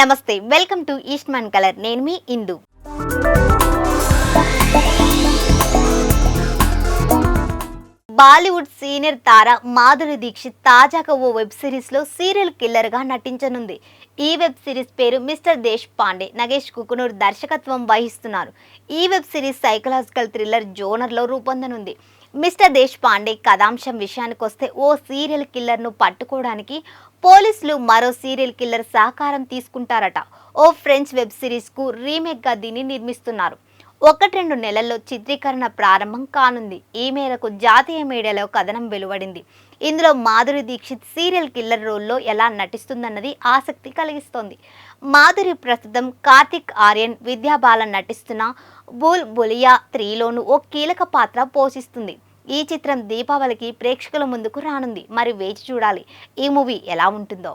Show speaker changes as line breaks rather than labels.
నమస్తే welcome to Eastman colour. నేను మీ ఇందు. బాలీవుడ్ సీనియర్ తార మాధురి దీక్షిత్ తాజాగా ఓ వెబ్ సిరీస్లో సీరియల్ కిల్లర్గా నటించనుంది. ఈ వెబ్ సిరీస్ పేరు మిస్టర్ దేశ్ పాండే నగేష్ కుకునూర్ దర్శకత్వం వహిస్తున్నారు. ఈ వెబ్ సిరీస్ సైకలాజికల్ థ్రిల్లర్ జోనర్లో రూపొందనుంది. మిస్టర్ దేశ్ పాండే కథాంశం విషయానికి వస్తే ఓ సీరియల్ కిల్లర్ను పట్టుకోవడానికి పోలీసులు మరో సీరియల్ కిల్లర్ సహకారం తీసుకుంటారట. ఓ ఫ్రెంచ్ వెబ్ సిరీస్కు రీమేక్గా దీన్ని నిర్మిస్తున్నారు. ఒకటి రెండు నెలల్లో చిత్రీకరణ ప్రారంభం కానుంది. ఈ మేరకు జాతీయ మీడియాలో కథనం వెలువడింది. ఇందులో మాధురి దీక్షిత్ సీరియల్ కిల్లర్ రోల్లో ఎలా నటిస్తుందన్నది ఆసక్తి కలిగిస్తోంది. మాధురి ప్రస్తుతం కార్తిక్ ఆర్యన్ విద్యాబాలన్ నటిస్తున్న బుల్ బులియా త్రీలోను ఓ కీలక పాత్ర పోషిస్తుంది. ఈ చిత్రం దీపావళికి ప్రేక్షకుల ముందుకు రానుంది. మరి వేచి చూడాలి. ఈ మూవీ ఎలా ఉంటుందో.